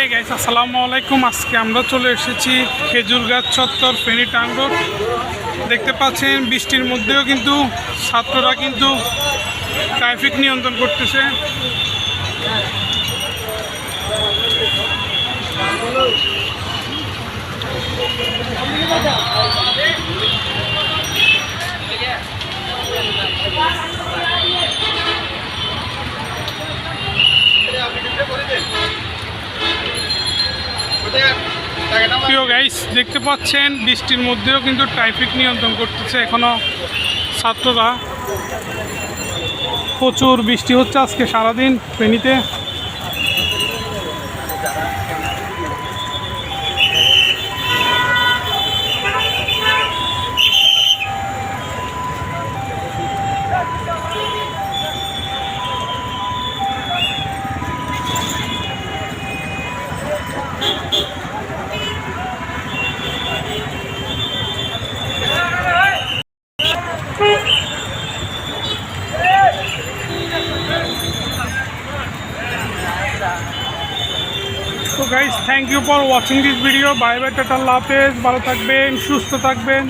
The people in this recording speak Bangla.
হে গাইস আসসালামু আলাইকুম। আজকে আমরা চলে এসেছি খেজুর গাছ চত্বর ফেনী টাঙ্গর দেখতে পাচ্ছেন, বৃষ্টির মধ্যেও কিন্তু ছাত্ররা কিন্তু ট্রাফিক নিয়ন্ত্রণ করতেছে। প্রিয় গাইস দেখতে পাচ্ছেন, বৃষ্টির মধ্যেও কিন্তু ট্রাফিক নিয়ন্ত্রণ করতেছে এখনও ছাত্ররা। প্রচুর বৃষ্টি হচ্ছে আজকে সারাদিন ফেনীতে। তো guys thank you for watching this video bye bye tata লাফেজ ভালো থাকবেন সুস্থ থাকবেন